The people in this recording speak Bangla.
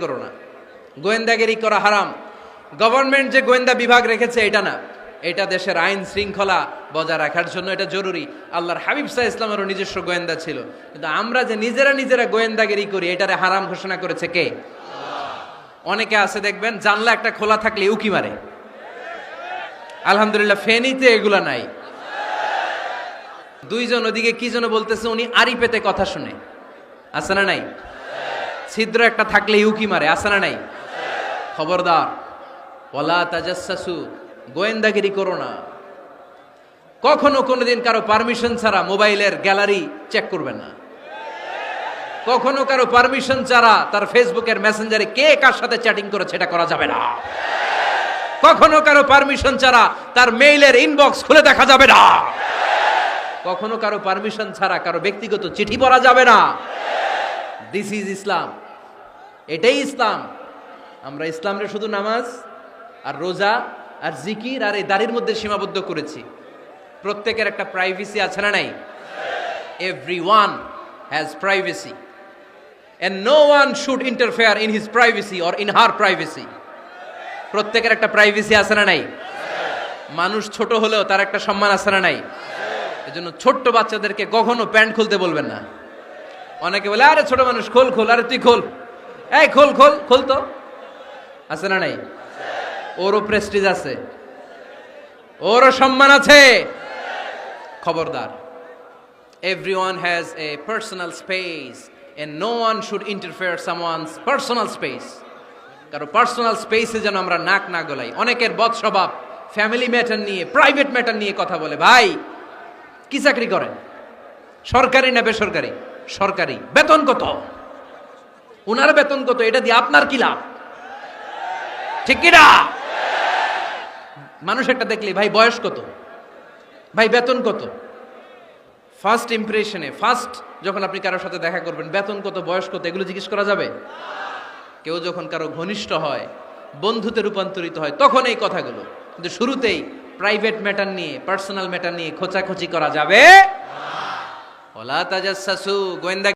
করো না। গোয়েন্দাগিরি করা হারাম। গভর্নমেন্ট যে গোয়েন্দা বিভাগ রেখেছে, এটা না। এটা দেশের আইন শৃঙ্খলা বজায় রাখার জন্য এটা জরুরি। আল্লাহর হাবিব সাহা ইসলামেরও নিজস্ব গোয়েন্দা ছিল। কিন্তু আমরা যে নিজেরা নিজেরা গোয়েন্দাগিরি করি, এটারে হারাম ঘোষণা করেছে কে? অনেকে আছে, দেখবেন, জানলা একটা খোলা থাকলে উকি মারে। আলহামদুলিল্লাহ, ফেনীতে এগুলা নাই। দুইজন ওদিকে কি যেন বলতেছে, উনি আড়ি পেতে কথা শুনে। আছে না নাই? ছিদ্র একটা থাকলে উকি মারে, আছে না নাই? খবরদার। ওলা তাজাসু গোয়েন্দাগিরি করো না। কখনো কোনোদিন কারও পারমিশন ছাড়া মোবাইলের গ্যালারি চেক করবেন না। কখনো কারও পারমিশন ছাড়া তার ফেসবুকের মেসেঞ্জারে কে কার সাথে চ্যাটিং করেছে এটা করা যাবে না। কখনো কারও পারমিশন ছাড়া তার মেইলের ইনবক্স খুলে দেখা যাবে না। কখনো কারও পারমিশন ছাড়া কারও ব্যক্তিগত চিঠি পড়া যাবে না। দিস ইজ ইসলাম এটাই ইসলাম। আমরা ইসলামরে শুধু নামাজ আর রোজা আর জিকির আর এই দাড়ির মধ্যে সীমাবদ্ধ করেছি। প্রত্যেকের একটা প্রাইভেসি আছে না নাই? Every one has privacy and no one should interfere in his privacy or in her privacy প্রত্যেকের একটা প্রাইভেসি আছে না নাই? মানুষ ছোট হলেও তার একটা সম্মান আছে না নাই? এজন্য ছোট্ট বাচ্চাদেরকে কখনো প্যান্ট খুলতে বলবেন না। অনেকে বলে, আরে, ছোট মানুষ, খোল খোল, আরে, তুই খোল। এই, খোল খোল খোল তো। আছে না নাই? ওরও প্রেস্টিজ আছে। ওরও সম্মান আছে। খবরদার। Everyone has a personal space and no one should interfere someone's personal space. কারও পার্সোনাল স্পেসে যেন আমরা নাক না গলাই। অনেকের বদ স্বভাব ফ্যামিলি ম্যাটার নিয়ে প্রাইভেট ম্যাটার নিয়ে কথা বলে। ভাই, কি চাকরি করেন? সরকারি না বেসরকারি? সরকারি। বেতন কত? ওনার বেতন কত? এটা দিয়ে আপনার কি লাভ? ঠিক কিনা মানুষ একটা দেখলে, ভাই, বয়স কত? ভাই, বেতন কত? ফার্স্ট ইমপ্রেশনে ফার্স্ট যখন আপনি কারোর সাথে দেখা করবেন, বেতন কত, বয়স কত? এগুলো জিজ্ঞেস করা যাবে? কেউ যখন কারও ঘনিষ্ঠ হয়, বন্ধুতে রূপান্তরিত হয়, তখন এই কথাগুলো। কিন্তু শুরুতেই প্রাইভেট ম্যাটার নিয়ে পার্সোনাল ম্যাটার নিয়ে খোঁচাখুচি করা যাবে? ওলা তাজাসু গোয়েন্দা